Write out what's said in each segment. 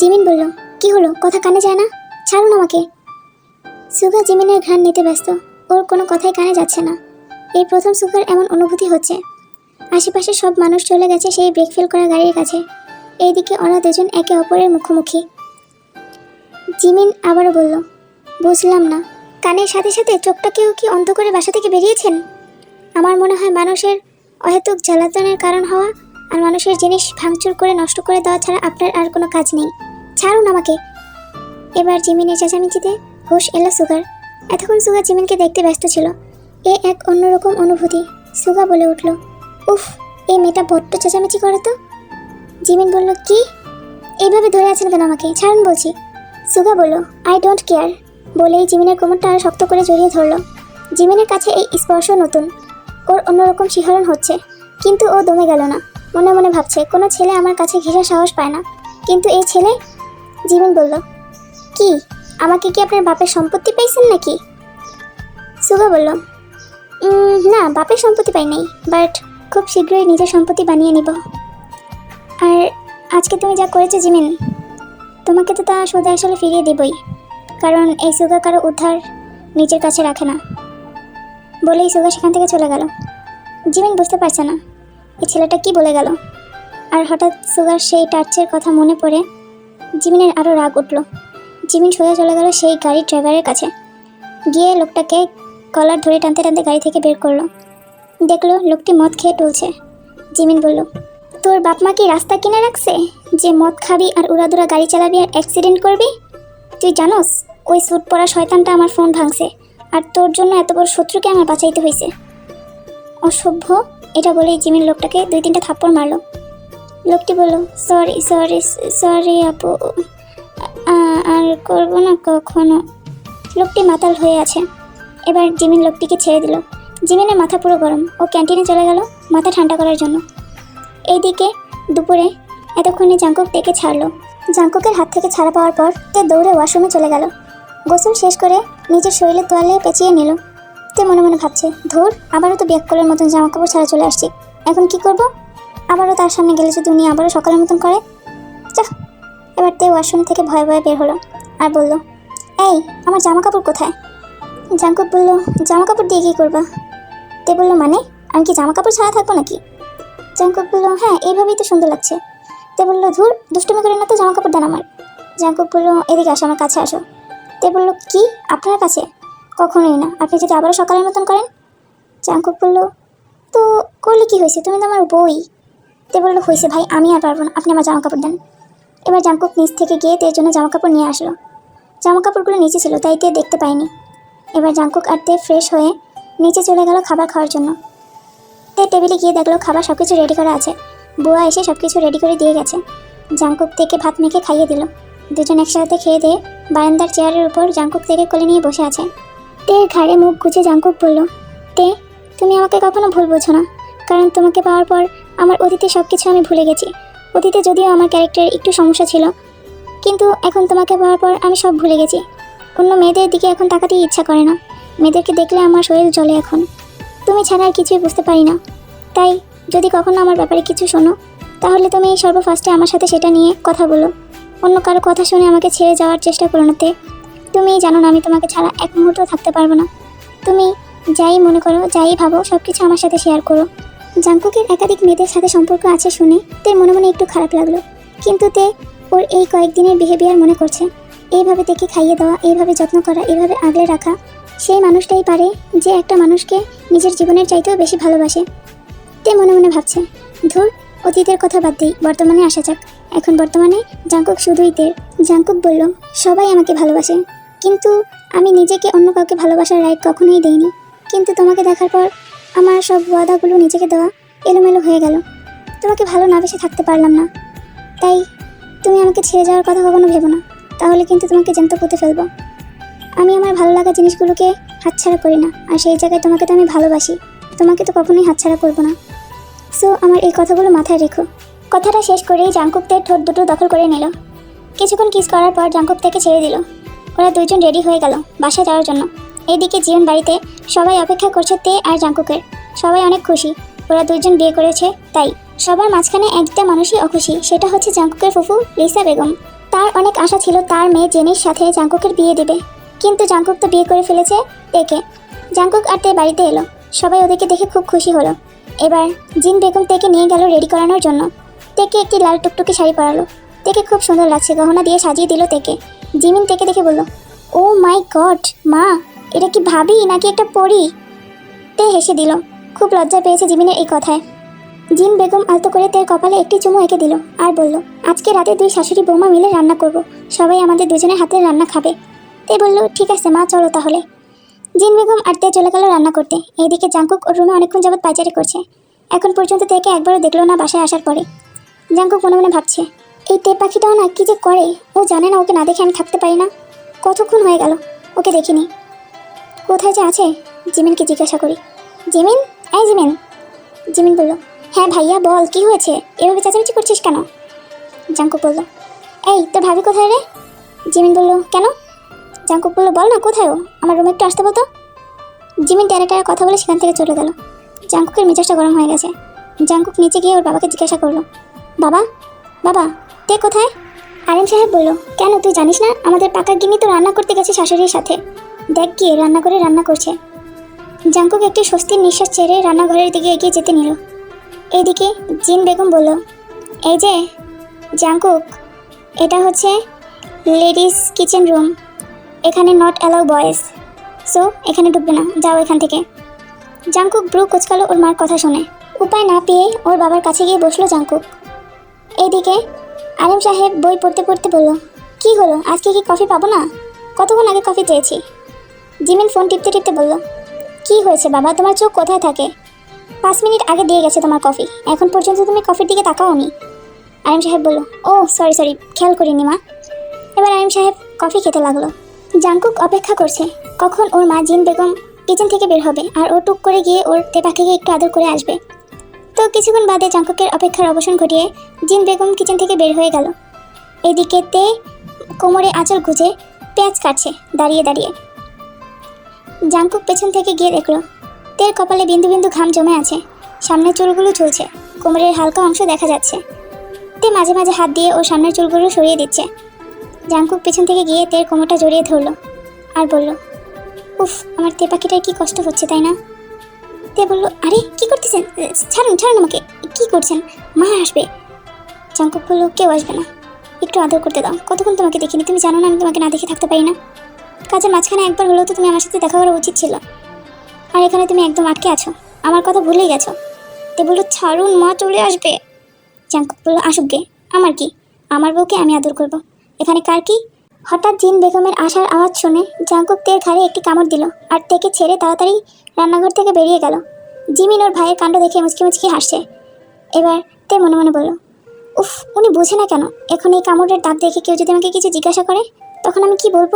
Jimin বলল, কি হলো? কথা কানে যায় না? ছাড়ুন আমাকে। সুগা জিমিনের ঘ্রাণ নিতে ব্যস্ত। ওর কোনো কথাই কানে যাচ্ছে না। এই প্রথম সুগার এমন অনুভূতি হচ্ছে। আশেপাশে সব মানুষ চলে গেছে সেই ব্রেক ফেল করা গাড়ির কাছে। এইদিকে ওরা দুজন একে অপরের মুখোমুখি। জিমিন আবারও বলল, বুঝলাম না। কানের সাথে সাথে চোখটাকেও কি অন্ধ করে বাসা থেকে বেরিয়েছেন? আমার মনে হয় মানুষের অহেতুক জ্বালাতনের কারণ হওয়া আর মানুষের জিনিস ভাঙচুর করে নষ্ট করে দেওয়া ছাড়া আপনার আর কোনো কাজ নেই। ছাড়ুন আমাকে। এবার জিমিনের চেঁচামেচিতে হুশ এলো সুগার। এতক্ষণ সুগা জিমিনকে দেখতে ব্যস্ত ছিল। এ এক অন্যরকম অনুভূতি, সুগা বলে উঠল। উফ, এই মেয়েটা বড্ড চেঁচামেচি করে তো। জিমিন বলল, কি? এইভাবে ধরে আছেন কেন আমাকে? ছাড়ুন বলছি। সুগা বলল আই ডোন্ট কেয়ার বলেই জিমিনের কোমরটা আরও শক্ত করে জড়িয়ে ধরলো। জিমিনের কাছে এই স্পর্শ নতুন। ওর অন্যরকম শিহরণ হচ্ছে। কিন্তু ও দমে গেল না। মনে মনে ভাবছে, কোনো ছেলে আমার কাছে ঘেরার সাহস পায় না। কিন্তু এই ছেলে জিমিন বলল, কি, আমাকে কি আপনার বাপের সম্পত্তি পাইছেন নাকি? সুগা বলল না, বাপের সম্পত্তি পাই নাই, বাট খুব শীঘ্রই নিজের সম্পত্তি বানিয়ে নিব। আর আজকে তুমি যা করেছ জিমিন তোমাকে তো তা সোজা আসলে ফিরিয়ে দেবই, কারণ এই সুগা কারও উদ্ধার নিজের কাছে রাখে না। বলেই সুগা সেখান থেকে চলে গেল। জিমিন বুঝতে পারছে না, এই ছেলেটা কি বলে গেল। আর হঠাৎ সুগার সেই টার্চের কথা মনে পড়ে জিমিনের আরও রাগ উঠল। জিমিন সোজা চলে গেল সেই গাড়ির ড্রাইভারের কাছে। গিয়ে লোকটাকে কলার ধরে টানতে টানতে গাড়ি থেকে বের করল। দেখল লোকটি মদ খেয়ে টুলছে। জিমিন বলল, তোর বাপ মা কি রাস্তা কিনে রাখছে? যে মদ খাবি আর উড়াদুরা গাড়ি চালাবি আর অ্যাক্সিডেন্ট করবি? তুই জানোস, ওই স্যুট পরা শয়তানটা আমার ফোন ভাঙছে। আর তোর জন্য এত বড় শত্রুকে আমার বাঁচাইতে হয়েছে অসভ্য, এটা বলেই জিমিন লোকটাকে দুই তিনটা থাপ্পড় মারলো। লোকটি বলল, সরি সরি সরি আপু আর করব না কখনো। লোকটি মাতাল হয়ে আছে। এবার জিমিন লোকটিকে ছেড়ে দিল। জিমিনের মাথা পুরো গরম। ও ক্যান্টিনে চলে গেল মাথা ঠান্ডা করার জন্য। এইদিকে দুপুরে এতক্ষণে জাঙ্কুক ডেকে ছাড়লো। জাঙ্কুকের হাত থেকে ছাড়া পাওয়ার পর তে দৌড়ে ওয়াশরুমে চলে গেল। গোসল শেষ করে নিজের শরীরে তোয়ালে পেঁচিয়ে নিল। তে মনে মনে ভাবছে, ধুর, আবারও তো বিয়াক্কলের মতন জামা কাপড় ছাড়া চলে আসছি। এখন কি করব? আবারও তার সামনে গেলে যদি উনি আবারও সকালের মতন করে? চাহ এবার তে ওয়াশরুম থেকে ভয়ে ভয়ে বের হলো আর বলল, এই, আমার জামা কাপড় কোথায়? জাঙ্কুক বলল জামা কাপড় দিয়ে কী করবা? তে বলল মানে আমি কি জামা কাপড় ছাড়া থাকব নাকি? জাঙ্কুক বলল হ্যাঁ এইভাবেই তো সুন্দর লাগছে। তে বলল, ধুর, দুষ্টুমি করে না তো জামা কাপড় দেন আমার? জাঙ্কুক বলল, এদিকে আসো, আমার কাছে আসো। তে বলল, কি? আপনার কাছে? কখনোই না। আপনি যদি আবারও সকালের মতন করেন? জাঙ্কুক বলল, তো করলে কি হয়েছে? তুমি তো আমার বই। তে বলল হয়েছে ভাই, আমি আর পারব না। আপনি আমার জামা কাপড় দেন। এবার জাঙ্কুক নিচ থেকে গিয়ে তের জন্য জামা কাপড় নিয়ে আসলো। জামা কাপড়গুলো নিচে ছিল, তাই তে দেখতে পায়নি এবার জাঙ্কুক আর তে ফ্রেশ হয়ে নিচে চলে গেল খাবার খাওয়ার জন্য। তে টেবিলে গিয়ে দেখল, খাবার সব কিছু রেডি করা আছে। বুয়া এসে সব কিছু রেডি করে দিয়ে গেছে। জাঙ্কুক থেকে ভাত মেখে খাইয়ে দিল। দুজন একসাথে খেয়ে দিয়ে বারান্দার চেয়ারের উপর জাঙ্কুক থেকে কোলে নিয়ে বসে আছে। তের ঘাড়ে মুখ গুজে জাঙ্কুক বলল, তে, তুমি আমাকে কখনো ভুল বোঝো না। কারণ তোমাকে পাওয়ার পর আমার অতীতে সব কিছু আমি ভুলে গেছি। অতীতে যদিও আমার ক্যারেক্টারের একটু সমস্যা ছিল, কিন্তু এখন তোমাকে পাওয়ার পর আমি সব ভুলে গেছি। অন্য মেয়েদের দিকে এখন তাকাতেই ইচ্ছা করে না। মেয়েদেরকে দেখলে আমার শরীর জ্বলে এখন। তুমি ছাড়া আর কিছুই বুঝতে পারি না। তাই, যদি কখনো আমার ব্যাপারে কিছু শোনো, তাহলে তুমি সর্বফার্স্টে আমার সাথে সেটা নিয়ে কথা বলো। অন্য কারও কথা শুনে আমাকে ছেড়ে যাওয়ার চেষ্টা করো না তে। তুমি জানো না আমি তোমাকে ছাড়া এক মুহূর্ত থাকতে পারব না। তুমি যাই মনে করো, যাই ভাবো সব কিছু আমার সাথে শেয়ার করো। জাঙ্কুকের একাধিক মেয়েদের সাথে সম্পর্ক আছে শুনে তে মনে মনে একটু খারাপ লাগল। কিন্তু তে ওর এই কয়েকদিনের বিহেভিয়ার মনে করছে। এইভাবে তেকে খাইয়ে দেওয়া, এইভাবে যত্ন করা, এইভাবে আগলে রাখা, সেই মানুষটাই পারে যে একটা মানুষকে নিজের জীবনের চাইতেও বেশি ভালোবাসে। তে মনে মনে ভাবছে, ধুর, অতীতের কথা বাদ দিই, বর্তমানে আসা যাক। এখন বর্তমানে জাঙ্কুক শুধুই তের জাঙ্কুক বলল, সবাই আমাকে ভালোবাসে। কিন্তু আমি নিজেকে অন্য কাউকে ভালোবাসার রাইট কখনোই দেইনি। কিন্তু তোমাকে দেখার পর আমার সব ওয়াদাগুলো নিজেকে দেওয়া এলোমেলো হয়ে গেল। তোমাকে ভালো না বেশি থাকতে পারলাম না। তাই তুমি আমাকে ছেড়ে যাওয়ার কথা কখনো ভেবো না। তাহলে কিন্তু তোমাকে জ্যান্ত পুঁতে ফেলব। আমি আমার ভালো লাগা জিনিসগুলোকে হাতছাড়া করি না, আর সেই জায়গায় তোমাকে তো আমি ভালোবাসি। তোমাকে তো কখনোই হাতছাড়া করব না। সো, আমার এই কথাগুলো মাথায় রেখো। কথাটা শেষ করেই জাঙ্কুকদের ঠোঁট দুটো দখল করে নিল। কিছুক্ষণ কিস করার পর জাঙ্কুক থেকে ছেড়ে দিল। ওরা দুইজন রেডি হয়ে গেল বাসায় যাওয়ার জন্য। এইদিকে জীবন বাড়িতে সবাই অপেক্ষা করছে তে আর জাঙ্কুকের। সবাই অনেক খুশি। ওরা দুজন বিয়ে করেছে, তাই। সবার মাঝখানে একটা মানুষই অখুশি, সেটা হচ্ছে জাঙ্কুকের ফুফু লিসা বেগম। তার অনেক আশা ছিল তার মেয়ে জেনির সাথে জাঙ্কুকের বিয়ে দেবে। কিন্তু জাঙ্কুক তো বিয়ে করে ফেলেছে তেকে জাঙ্কুক আর তে বাড়িতে এলো। সবাই ওদেরকে দেখে খুব খুশি হলো। এবার জিন বেগম তেকে নিয়ে গেল রেডি করানোর জন্য। তেকে একটি লাল টুকটুকি শাড়ি পরালো। তেকে খুব সুন্দর লাগছে, গহনা দিয়ে সাজিয়ে দিল তেকে। জিমিন তেকে দেখে বলল, ও মাই গড, মা। এটা কি ভাবি নাকি একটা পরি? তে হেসে দিল। খুব লজ্জা পেয়েছে জিমিনের এই কথায়। জিন বেগম আলতো করে তের কপালে একটি চুমু এঁকে দিল আর বলল, আজকে রাতে দুই শাশুড়ি বৌমা মিলে রান্না করব। সবাই আমাদের দুজনের হাতের রান্না খাবে। তে বলল, ঠিক আছে মা, চলো তাহলে। জিন বেগম আর তে চলে গেল রান্না করতে। এইদিকে জাঙ্কুক ওর রুমে অনেকক্ষণ যাবৎ পাইচারি করছে। এখন পর্যন্ত তেকে একবারও দেখল না বাসায় আসার পরে। জাঙ্কুক মনে মনে ভাবছে, এই তে পাখিটাও না কি যে করে? ও জানে না ওকে না দেখে আমি থাকতে পারি না? কতক্ষণ হয়ে গেল, ওকে দেখিনি। কোথায় যে আছে, জিমিনকে জিজ্ঞাসা করি। জিমিন? এই জিমিন। জিমিন বলল হ্যাঁ ভাইয়া, বল, কি হয়েছে? এভাবে চেঁচামেচি করছিস কেন? জাঙ্কুক বলল, এই, তোর ভাবি কোথায় রে? জিমিন বলল, কেন? জাঙ্কুক বলল, বল না, কোথায় ও? আমার রুমে একটু আসতে বলতো? জিমিন টেরা টেরা কথা বলে সেখান থেকে চলে গেল। জাঙ্কুকের মেজাজটা গরম হয়ে গেছে। জাঙ্কুক নিচে গিয়ে ওর বাবাকে জিজ্ঞাসা করল, বাবা বাবা, তে কোথায়? আরেম সাহেব বলল, কেন, তুই জানিস না? আমাদের পাকা গিনি তো রান্না করতে গেছে শাশুড়ির সাথে। দেখ গিয়ে রান্না করে রান্না করছে। জাঙ্কুক একটি স্বস্তির নিঃশ্বাস ছেড়ে রান্নাঘরের দিকে এগিয়ে যেতে নিল। এইদিকে জিন বেগম বলল, এই যে, জাঙ্কুক, এটা হচ্ছে লেডিস কিচেন রুম। এখানে নট অ্যালাউ বয়েজ সো, এখানে ঢুকবে না, যাও এখান থেকে। জাঙ্কুক ব্রু কোচকালো ওর মার কথা শুনে। উপায় না পেয়ে ওর বাবার কাছে গিয়ে বসল জাঙ্কুক। এইদিকে আলিম সাহেব বই পড়তে পড়তে বলল, কি হলো? আজকে কি কফি পাবো না? কতক্ষণ আগে কফি চেয়েছি? জিমিন ফোন টিপতে টিপতে বলল, কি হয়েছে বাবা? তোমার চোখ কোথায় থাকে? পাঁচ মিনিট আগে দিয়ে গেছে তোমার কফি। এখন পর্যন্ত তুমি কফির দিকে তাকাও নি। আলিম সাহেব বলল, ও, সরি সরি, খেয়াল করিনি মা। এবার আলিম সাহেব কফি খেতে লাগল। জাঙ্কুক অপেক্ষা করছে, কখন ওর মা জিন বেগম কিচেন থেকে বের হবে আর ও টুক করে গিয়ে ওর তে পাখিকে একটু আদর করে আসবে? তো কিছুক্ষণ বাদে জাঙ্কুকের অপেক্ষার অবসান ঘটিয়ে জিন বেগম কিচেন থেকে বের হয়ে গেল। এদিকে তে কোমরে আঁচল গুজে পেঁয়াজ কাটছে দাঁড়িয়ে দাঁড়িয়ে। জাঙ্কুক পেছন থেকে গিয়ে দেখল। তের কপালে বিন্দু বিন্দু ঘাম জমে আছে। সামনের চুলগুলো ঝুলছে। কোমরের হালকা অংশ দেখা যাচ্ছে। তে মাঝে মাঝে হাত দিয়ে ওর সামনের চুলগুলো সরিয়ে দিচ্ছে। জাঙ্কুক পেছন থেকে গিয়ে তের কোমরটা জড়িয়ে ধরলো আর বলল, উফ, আমার তে পাখিটার কি কষ্ট হচ্ছে, তাই না? তে বলল, আরে, কি করতেছেন? ছাড়ুন ছাড়ুন আমাকে। কি করছেন? মা আসবে। জাঙ্কুক বলল, কেউ আসবে না। একটু আদর করতে দাও। কতক্ষণ তোমাকে দেখিনি? তুমি জানো না আমি তোমাকে না দেখে থাকতে পারি না? কাজের মাঝখানে একবার হলেও তো তুমি আমার সাথে দেখা করা উচিত ছিল। আর এখানে তুমি একদম আটকে আছো। আমার কথা ভুলেই গেছো। তে বলল ছাড়ুন, মা চলে আসবে। জাঙ্কুক বলল, আসুক গে। আমার কি? আমার বউকে আমি আদর করব। এখানে কার কি? হঠাৎ জিন বেগমের আসার আওয়াজ শুনে জাঙ্কুক তের ঘাড়ে একটি কামড় দিল আর তেকে ছেড়ে তাড়াতাড়ি রান্নাঘর থেকে বেরিয়ে গেল। জিমিন ওর ভাইয়ের কাণ্ড দেখে মুচকি মুচকি হাসছে। এবার তে মনে মনে বলল, উফ, উনি বোঝে না কেন? এখন এই কামড়ের দাগ দেখে কেউ যদি আমাকে কিছু জিজ্ঞাসা করে, তখন আমি কি বলব?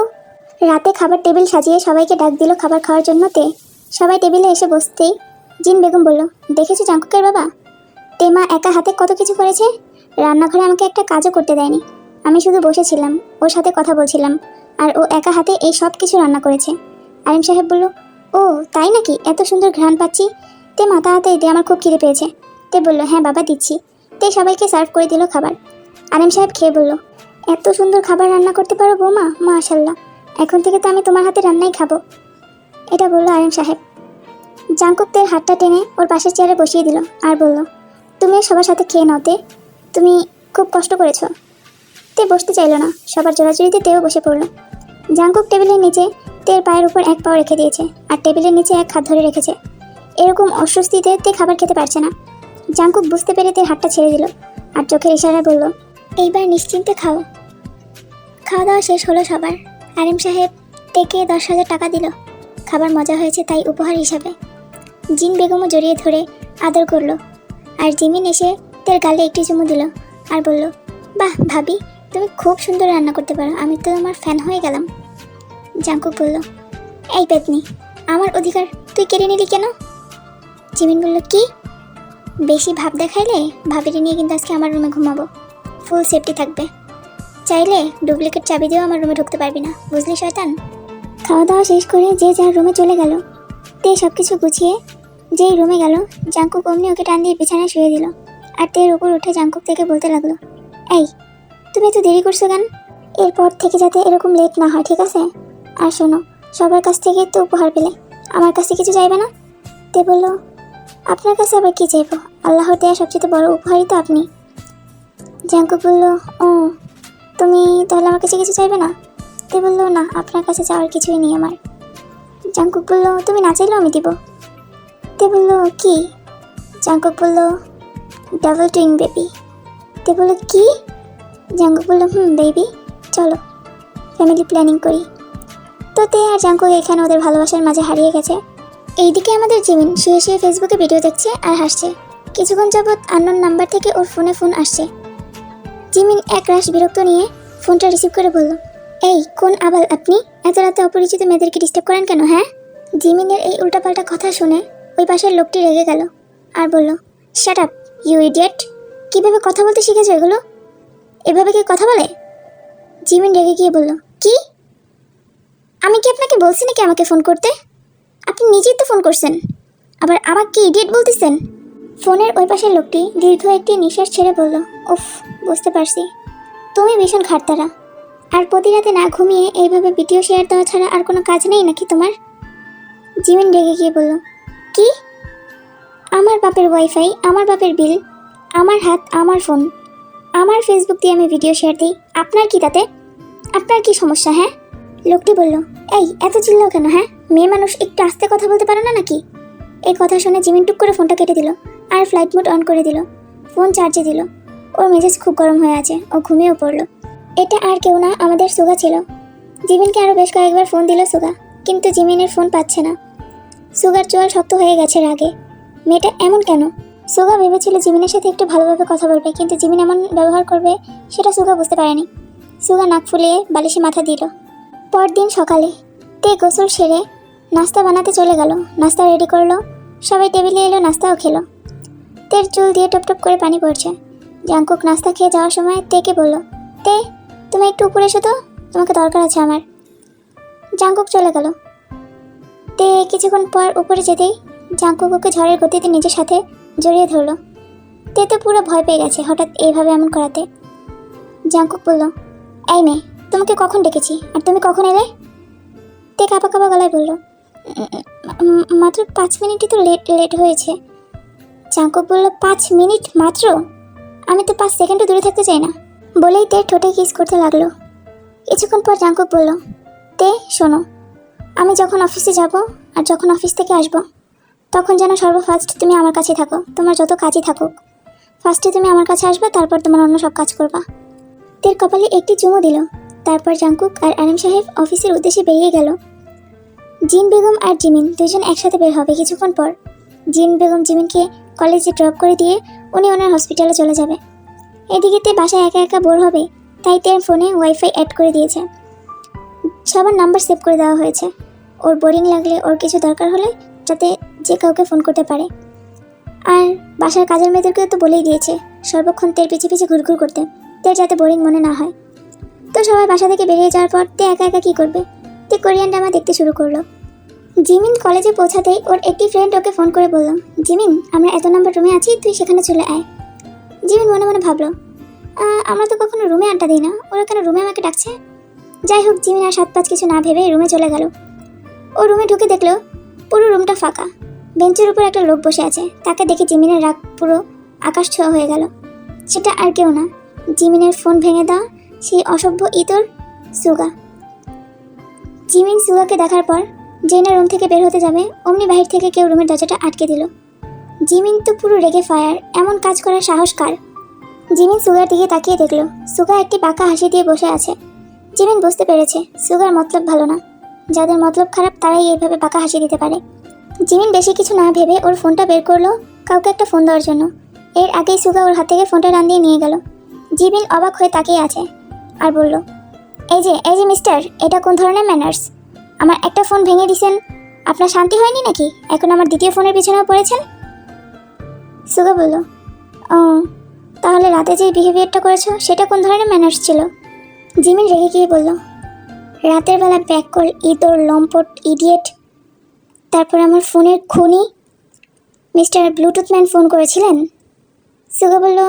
রাতে খাবার টেবিল সাজিয়ে সবাইকে ডাক দিল খাবার খাওয়ার জন্য তে। সবাই টেবিলে এসে বসতেই জিন বেগম বলল, দেখেছ জাঙ্কুকের বাবা? তেমা একা হাতে কত কিছু করেছে? রান্নাঘরে আমাকে একটা কাজও করতে দেয়নি। আমি শুধু বসেছিলাম, ওর সাথে কথা বলছিলাম, আর ও একা হাতে এই সব কিছু রান্না করেছে। আলিম সাহেব বলল, ও, তাই নাকি? এত সুন্দর ঘ্রাণ পাচ্ছি? তে মাথা হাতে দে আমার খুব খিদে পেয়েছে। তে বলল হ্যাঁ বাবা, দিচ্ছি। তে সবাইকে সার্ভ করে দিল খাবার। আলিম সাহেব খেয়ে বলল, এত সুন্দর খাবার রান্না করতে পারো বৌমা? মাশাল্লাহ এখন থেকে তো আমি তোমার হাতে রান্নাই খাব। এটা বলল আলিম সাহেব। জাঙ্কুকদের হাতটা টেনে ওর পাশের চেয়ারে বসিয়ে দিল আর বলল, তুমিও সবার সাথে খেয়ে নাও তে। তুমি খুব কষ্ট করেছ। তে বসতে চাইলো না। সবার জোড়াজুড়িতে তেও বসে পড়ল। জাঙ্কুক টেবিলের নিচে তের পায়ের উপর এক পাও রেখে দিয়েছে আর টেবিলের নিচে এক হাত ধরে রেখেছে। এরকম অস্বস্তিতে তে খাবার খেতে পারছে না। জাঙ্কুক বুঝতে পেরে তের হাতটা ছেড়ে দিল আর চোখের ইশারায় বলল, এইবার নিশ্চিন্তে খাও। খাওয়া দাওয়া শেষ হলো সবার। আরিম সাহেব তেকে দশ হাজার টাকা দিল। খাবার মজা হয়েছে তাই উপহার হিসাবে। জিন বেগমও জড়িয়ে ধরে আদর করল। আর জিমিন এসে তের গালে একটি চুমু দিল আর বলল, বাহ, ভাবি, তুমি খুব সুন্দর রান্না করতে পারো। আমি তো আমার ফ্যান হয়ে গেলাম। জাঙ্কুক বলল, এই পেতনি, আমার অধিকার তুই কেড়ে নিলি কেন? জিমিন বলল, কি? বেশি ভাব দেখাইলে? ভাবিরে নিয়ে কিন্তু আজকে আমার রুমে ঘুমাবো। ফুল সেফটি থাকবে। চাইলে ডুপ্লিকেট চাবি দিয়েও আমার রুমে ঢুকতে পারবি না। বুঝলি, শয়তান? খাওয়া দাওয়া শেষ করে যে যার রুমে চলে গেল, তে সব কিছু গুছিয়ে যেই রুমে গেল জাঙ্কুক অমনি ওকে টান দিয়ে বিছানায় শুয়ে দিল আর তের উপর উঠে জাঙ্কুক থেকে বলতে লাগল, এই, তুমি এত দেরি করছ কেন? এরপর থেকে যাতে এরকম লেট না হয়, ঠিক আছে? আর শোনো, সবার কাছ থেকে তো উপহার পেলে, আমার কাছে কিছু চাইবে না? তে বলল, আপনার কাছে আবার কী চাইব? আল্লাহর দেয়া সবচেয়ে বড় উপহারই তো আপনি। জাঙ্কুক বলল ও তুমি তাহলে আমার কাছে কিছু চাইবে না? তে বলল, না, আপনার কাছে চাওয়ার কিছুই নেই আমার। জাঙ্কুক বলল, তুমি না চাইলেও আমি দিব। তে বলল, কি? জাঙ্কুক বলল ডাবল টুইং বেবি তে বলল, কি? জাঙ্কুক বলল, হুম বেবি চলো। ফ্যামিলি প্ল্যানিং করি। তো তে আর জাঙ্কুক এখানে ওদের ভালোবাসার মাঝে হারিয়ে গেছে। এইদিকে আমাদের জিমিন শুয়ে শুয়ে ফেসবুকে ভিডিও দেখছে আর হাসছে। কিছুক্ষণ যাবৎ আননোন নাম্বার থেকে ওর ফোনে ফোন আসছে। জিমিন এক রাশ বিরক্ত নিয়ে ফোনটা রিসিভ করে বলল, এই, কোন আবাল আপনি? এত রাতে অপরিচিত মেয়েদেরকে ডিস্টার্ব করেন কেন হ্যাঁ? জিমিনের এই উল্টাপাল্টা কথা শুনে ওই পাশের লোকটি রেগে গেল আর বলল শাট আপ ইউ ইডিয়েট কীভাবে কথা বলতে শিখেছো এগুলো? এভাবে কি কথা বলে? জিমিন রেগে গিয়ে বলল, কি? আমি কি আপনাকে বলছি নাকি আমাকে ফোন করতে? আপনি নিজেই তো ফোন করছেন। আবার আমাকে ইডিয়েট বলতেছেন? ফোনের ওই পাশের লোকটি দীর্ঘ একটি নিঃশ্বাস ছেড়ে বলল, উফ, বুঝতে পারছি। তুমি ভীষণ খাটতারা আর প্রতি রাতে না ঘুমিয়ে এইভাবে ভিডিও শেয়ার দেওয়া ছাড়া আর কোনো কাজ নেই নাকি তোমার? জিমিন রেগে গিয়ে বলল, কি? আমার বাপের ওয়াইফাই, আমার বাপের বিল, আমার হাত, আমার ফোন, আমার ফেসবুক দিয়ে আমি ভিডিও শেয়ার দিই, আপনার কি তাতে? আপনার কি সমস্যা হ্যাঁ? লোকটি বলল, এই, এত চিল্লাও কেন হ্যাঁ? মেয়ে মানুষ একটু আস্তে কথা বলতে পারো না নাকি? এই কথা শুনে জিমিন টুক করে ফোনটা কেটে দিল। আর ফ্লাইট মোড অন করে দিল। ফোন চার্জে দিল। ওর মেজাজ খুব গরম হয়ে আছে। ও ঘুমিয়েও পড়ল। এটা আর কেউ না, আমাদের সুগা ছিল। জিমিনকে আরও বেশ কয়েকবার ফোন দিল সুগা, কিন্তু জিমিনের ফোন পাচ্ছে না। সুগার চোয়াল শক্ত হয়ে গেছে রাগে। মেয়েটা এমন কেন? সুগা ভেবেছিল জিমিনের সাথে একটু ভালোভাবে কথা বলবে, কিন্তু জিমিন এমন ব্যবহার করবে, সেটা সুগা বুঝতে পারেনি। সুগা নাক ফুলিয়ে বালিশে মাথা দিল। পরদিন সকালে তে গোসল সেরে নাস্তা বানাতে চলে গেল। নাস্তা রেডি করল। সবাই টেবিলে এলো, নাস্তাও খেলো। তের চুল দিয়ে টপ টপ করে পানি পড়ছে। জাঙ্কুক নাস্তা খেয়ে যাওয়ার সময় তেকে বলল, তে, তুমি একটু উপরে এসো তো, তোমাকে দরকার আছে আমার। জাঙ্কুক চলে গেল। তে কিছুক্ষণ পর উপরে যেতেই জাঙ্কুক ওকে ঝড়ের গতিতে নিজের সাথে জড়িয়ে ধরলো। তে তো পুরো ভয় পেয়ে গেছে হঠাৎ এইভাবে এমন করাতে। জাঙ্কুক বলল, এই মেয়ে, তোমাকে কখন ডেকেছি? আর তুমি কখন এলে? তে কাপা কাপা গলায় বলল মাত্র পাঁচ মিনিটই তো লেট লেট হয়েছে। জাঙ্কুক বলল, পাঁচ মিনিট মাত্র? আমি তো পাঁচ সেকেন্ডও দূরে থাকতে চাই না। বলেই তে ঠোঁটে কিস করতে লাগল। কিছুক্ষণ পর জাঙ্কুক বলল, তে, শোনো, আমি যখন অফিসে যাব আর যখন অফিস থেকে আসব, তখন যেন সর্বফার্স্ট তুমি আমার কাছে থাকো, তোমার যত কাজই থাকুক। ফার্স্টে তুমি আমার কাছে আসবে, তারপর তোমার অন্য সব কাজ করবা। তের কপালে একটি চুমো দিল। তারপর জাঙ্কুক আর আনিম সাহেব অফিসের উদ্দেশ্যে বেরিয়ে গেল। জিন বেগম আর জিমিন দুজন একসাথে বের হবে কিছুক্ষণ পর। জিন বেগম জিমিনকে কলেজে ড্রপ করে দিয়ে উনি ওনার হসপিটালে চলে যাবে। এদিকে তে বাসায় একা একা বোর হবে, তাই তের ফোনে ওয়াইফাই অ্যাড করে দিয়েছে। সবার নাম্বার সেভ করে দেওয়া হয়েছে। ওর বোরিং লাগলে ওর কিছু দরকার হলে যাতে যে কাউকে ফোন করতে পারে। আর বাসার কাজের মেয়েদেরকেও তো বলেই দিয়েছে, সর্বক্ষণ তের পিছে পিছে ঘুরঘুর করতে, তের যাতে বোরিং মনে না হয়। তো সবাই বাসা থেকে বেরিয়ে যাওয়ার পর তে একা একা কী করবে? তে কোরিয়ান ড্রামা দেখতে শুরু করল। জিমিন কলেজে পৌঁছাতেই ওর একটি ফ্রেন্ড ওকে ফোন করে বলল জিমিন, আমরা এত নম্বর রুমে আছি, তুই সেখানে চলে আয়। জিমিন মনে মনে ভাবলো আমরা তো কখনো রুমে আড্ডা দিই না, ওরা কেন রুমে আমাকে ডাকছে? যাই হোক, জিমিন আর সাত পাঁচ কিছু না ভেবে রুমে চলে গেল। ও রুমে ঢুকে দেখল, পুরো রুমটা ফাঁকা। বেঞ্চের উপর একটা লোক বসে আছে, তাকে দেখে জিমিনের রাগ পুরো আকাশ ছোঁয়া হয়ে গেল। সেটা আর কেউ না, জিমিনের ফোন ভেঙে দেওয়া সেই অসভ্য ইতর সুগা। জিমিন সুগাকে দেখার পর জেনা রুম থেকে বের হতে যাবে, অমনি বাহির থেকে কেউ রুমের দরজাটা আটকে দিল। জিমিন তো পুরো রেগে ফায়ার, এমন কাজ করার সাহস কার? জিমিন সুগার দিকে তাকিয়ে দেখল, সুগা একটি বাঁকা হাসি দিয়ে বসে আছে। জিমিন বুঝতে পেরেছে, সুগার মতলব ভালো না। যাদের মতলব খারাপ, তারাই এইভাবে বাঁকা হাসি দিতে পারে। জিমিন বেশি কিছু না ভেবে ওর ফোনটা বের করল, কাউকে একটা ফোন দেওয়ার জন্য। এর আগেই সুগা ওর হাত থেকে ফোনটা রান দিয়ে নিয়ে গেল। জিমিন অবাক হয়ে তাকিয়ে আছে আর বলল, এই যে এই যে, মিস্টার, এটা কোন ধরনের ম্যানার্স আমার একটা ফোন ভেঙে দিছেন। আপনার শান্তি হয়নি নাকি? এখন আমার দ্বিতীয় ফোনের পিছনেও পড়েছেন? সুগা বলল, ও, তাহলে রাতে যে বিহেভিয়ারটা করেছ, সেটা কোন ধরনের ম্যানার্স ছিল? জিমিন রেগে গিয়ে বলল, রাতের বেলা ব্যাক কল ইতর লম্পট ইডিয়েট তারপর আমার ফোনের খুনি, মিস্টার ব্লুটুথ ম্যান ফোন করেছিলেন? সুগা বলল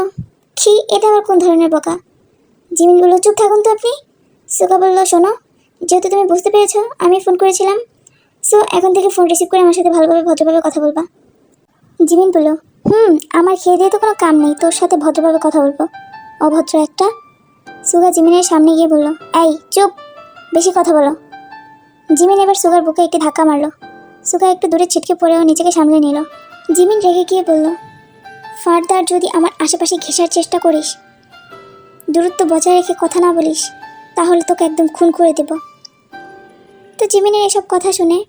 কি এটা আবার কোন ধরনের বকা? জিমিন বলল, চুপ থাকুন তো আপনি। সুগা বলল, শোনো যেহেতু তুমি বুঝতে পেরেছ, আমি ফোন করেছিলাম। সো এখন থেকে ফোন রিসিভ করে আমার সাথে ভালোভাবে ভদ্রভাবে কথা বলবা। জিমিন বলল, হুম, আমার খেয়ে দিয়ে তো কোনো কাম নেই, তোর সাথে ভদ্রভাবে কথা বলব। অভদ্র একটা। সুগা জিমিনের সামনে গিয়ে বলল, এই, চুপ, বেশি কথা বলো। জিমিন এবার সুগার বুকে একটি ধাক্কা মারলো। সুগা একটু দূরে ছিটকে পড়েও নিজেকে সামলে নিল। জিমিন রেগে গিয়ে বলল, ফার্দার, যদি আমার আশেপাশে ঘেঁষার চেষ্টা করিস, দূরত্ব বজায় রেখে কথা না বলিস তাহলে তোকে একদম খুন করে দেব। তো জিমিনের এসব কথা শুনে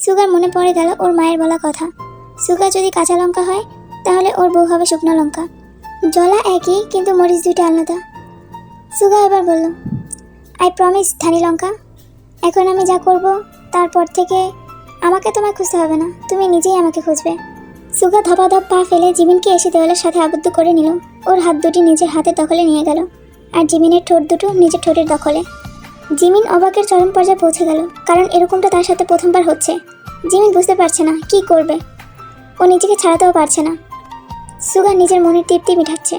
সুগার মনে পড়ে গেল ওর মায়ের বলা কথা। সুগার যদি কাঁচা লঙ্কা হয়, তাহলে ওর বউ হবে শুকনো লঙ্কা। জলা একই, কিন্তু মরিচ দুইটা আলাদা। সুগা এবার বলল আই প্রমিস ধানি লঙ্কা। এখন আমি যা করব, তারপর থেকে আমাকে তোমায় খুঁজতে হবে না। তুমি নিজেই আমাকে খুঁজবে। সুগা ধপাধপ পা ফেলে জিমিনকে এসে দেওয়ালের সাথে আবদ্ধ করে নিল। ওর হাত দুটি নিজের হাতে দখলে নিয়ে গেল। আর জিমিনের ঠোঁট দুটো নিজের ঠোঁটের দখলে। জিমিন অবাকের চরম পর্যায়ে পৌঁছে গেল, কারণ এরকমটা তার সাথে প্রথমবার হচ্ছে। জিমিন বুঝতে পারছে না, কি করবে? ও নিজেকে ছাড়াতেও পারছে না। সুগার নিজের মনের তৃপ্তি মিঠাচ্ছে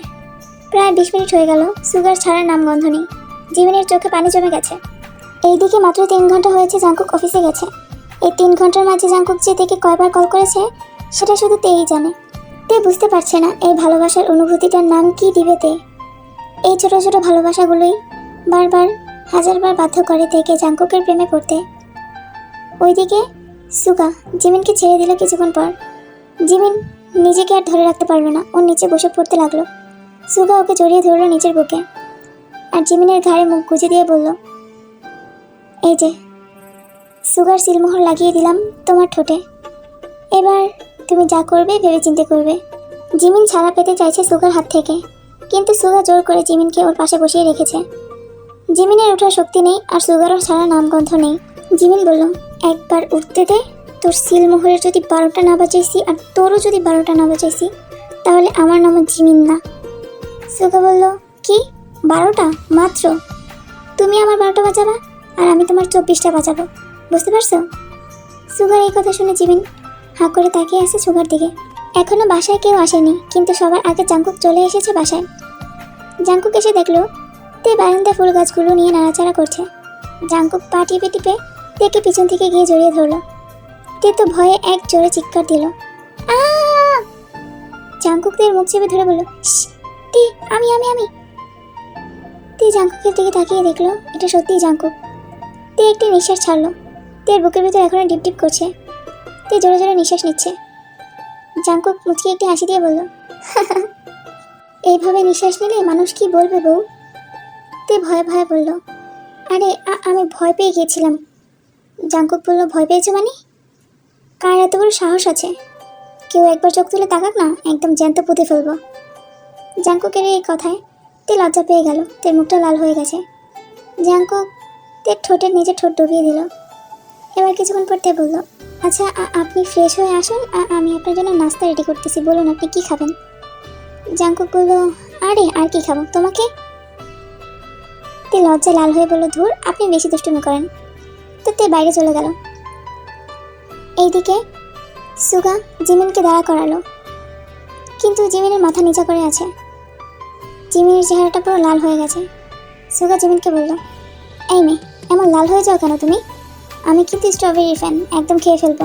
প্রায় বিশ মিনিট হয়ে গেল, সুগার ছাড়ার নাম গন্ধ নেই। জিমিনের চোখে পানি জমে গেছে। এইদিকে মাত্র তিন ঘণ্টা হয়েছে জাঙ্কুক অফিসে গেছে। এই তিন ঘণ্টার মাঝে জাঙ্কুক যে থেকে কয়বার কল করেছে, সেটা শুধু তেই জানে। তে বুঝতে পারছে না এই ভালোবাসার অনুভূতিটার নাম কি দিবে তে। এই ছোট ছোট ভালোবাসাগুলোই বারবার, হাজারবার বাধ্য করে থেকে জাঙ্কুকের প্রেমে পড়তে। ওইদিকে সুগা জিমিনকে ছেড়ে দিল কিছুক্ষণ পর। জিমিন নিজেকে আর ধরে রাখতে পারল না ওর নিচে বসে পড়তে লাগল। সুগা ওকে জড়িয়ে ধরলো নিজের বুকে। আর জিমিনের ঘাড়ে মুখ গুজে দিয়ে বলল, এই যে, সুগার সিলমোহর লাগিয়ে দিলাম তোমার ঠোঁটে। এবার তুমি যা করবে ভেবে চিন্তে করবে। জিমিন ছাড়া পেতে চাইছে সুগার হাত থেকে। কিন্তু সুগা জোর করে জিমিনকে ওর পাশে বসিয়ে রেখেছে। জিমিনের ওঠার শক্তি নেই আর সুগারও ছাড়া নামগন্ধ নেই। জিমিন বলল, একবার উঠতে দে, তোর সিলমোহরের যদি বারোটা না বাজাইছি আর তোরও যদি বারোটা না বাজাইছি, তাহলে আমার নাম জিমিন না। সুগা বলল, কি? বারোটা? মাত্র? তুমি আমার বারোটা বাজাবা আর আমি তোমার চব্বিশটা বাজাবো, বুঝতে পারছ? সুগার এই কথা শুনে জিমিন হাঁ করে তাকিয়ে আছে সুগার দিকে। এখনও বাসায় কেউ আসেনি, কিন্তু সবার আগে জাঙ্কুক চলে এসেছে বাসায়। জাঙ্কুক এসে দেখল, তে বারান্দায় ফুল গাছগুলো নিয়ে নাড়াচাড়া করছে। জাঙ্কুক পা টিপে টিপে তেকে পিছন থেকে গিয়ে জড়িয়ে ধরলো। তে তো ভয়ে এক জোরে চিৎকার দিল। জাঙ্কুকদের মুখ চেপে ধরে বলল তে, আমি আমি আমি। তে জাঙ্কুকের দিকে তাকিয়ে দেখল, এটা সত্যিই জাঙ্কুক তে একটি নিঃশ্বাস ছাড়লো। তের বুকের ভিতর এখনও ডিপ ডিপ করছে। তে জোরে জোরে নিঃশ্বাস নিচ্ছে। জাঙ্কুক মুচকে একটি হাসি দিয়ে বলল এইভাবে নিঃশ্বাস নিলে মানুষ কি বলবে বউ? তে ভয়ে ভয়ে বলল, আরে আমি ভয় পেয়ে গিয়েছিলাম। জাঙ্কুক বলল, ভয় পেয়েছ মানে? কার এত বড় সাহস আছে? কেউ একবার চোখ তুলে তাকাক না, একদম জ্যান্ত পুঁতে ফেলব। জাঙ্কুকের এই কথায় তে লজ্জা পেয়ে গেল, তে মুখটা লাল হয়ে গেছে। জাঙ্কুক তে ঠোঁটের নিচে ঠোঁট ডুবিয়ে দিল। এবার কিছুক্ষণ পর তে বলল আচ্ছা আপনি ফ্রেশ হয়ে আসুন আমি আপনার জন্য নাস্তা রেডি করতেছি, বলুন আপনি কি খাবেন? জাঙ্কুক বলল, আরে, আর কি খাব, তোমাকে? তে লজ্জায় লাল হয়ে বলল, ধুর, আপনি বেশি দুষ্টুমি করেন। তো তে বাইরে চলে গেল। এইদিকে সুগা জিমিনকে দাঁড়া করালো। কিন্তু জিমিনের মাথা নিচা করে আছে। জিমিনের চেহারাটা পুরো লাল হয়ে গেছে। সুগা জিমিনকে বলল, এই মেয়ে, এমন লাল হয়ে যাও কেন তুমি? আমি কিন্তু স্ট্রবেরি ফ্যান একদম খেয়ে ফেলব।